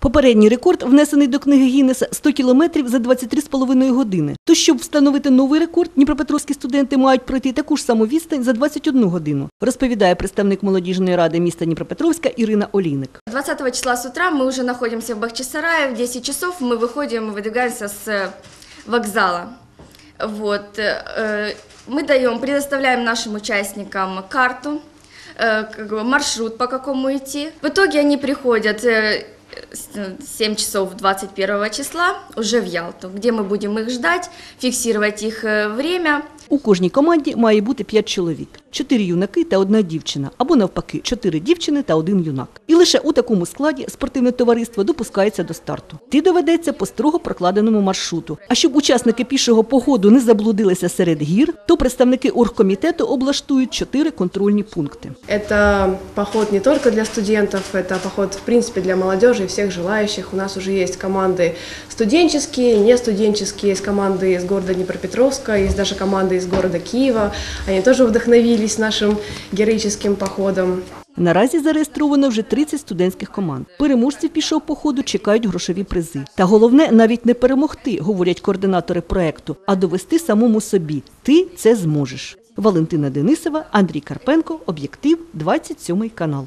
Попередній рекорд, внесений до книги Гіннеса, 100 кілометрів за 23,5 години. То, щоб встановити новий рекорд, дніпропетровські студенти мають пройти таку ж саму відстань за 21 годину, розповідає представник молодіжної ради міста Дніпропетровська Ірина Олійник. 20 числа с утра мы уже находимся в Бахчисарае. В 10 часов мы выходим и выдвигаемся с э, вокзала. Вот. э, Мы даем, предоставляем нашим участникам карту, э, как бы маршрут, по какому идти. В итоге они приходят э, с- 7 часов 21 числа уже в Ялту, где мы будем их ждать, фиксировать их э, время. У кожній команді має бути 5 чоловік: 4 юнаки та одна дівчина, або навпаки, 4 дівчини та один юнак. І лише у такому складі спортивне товариство допускається до старту. Ти доведеться по строго прокладеному маршруту. А щоб учасники пішого походу не заблудилися серед гір, то представники оргкомітету облаштують 4 контрольні пункти. Это поход не только для студентов, это поход, в принципе, для молодежи и всех желающих. У нас уже есть команды студенческие, не студенческие, есть команды из города Днепропетровска, есть даже команды из города Киева. Они тоже вдохновились нашим героическим походом. Наразі зареєстровано вже 30 студентських команд. Переможців пішого походу чекають грошові призи. Та головне навіть не перемогти, говорять координатори проекту, а довести самому собі. Ти це зможеш. Валентина Денисова, Андрій Карпенко, об'єктив, 27 канал.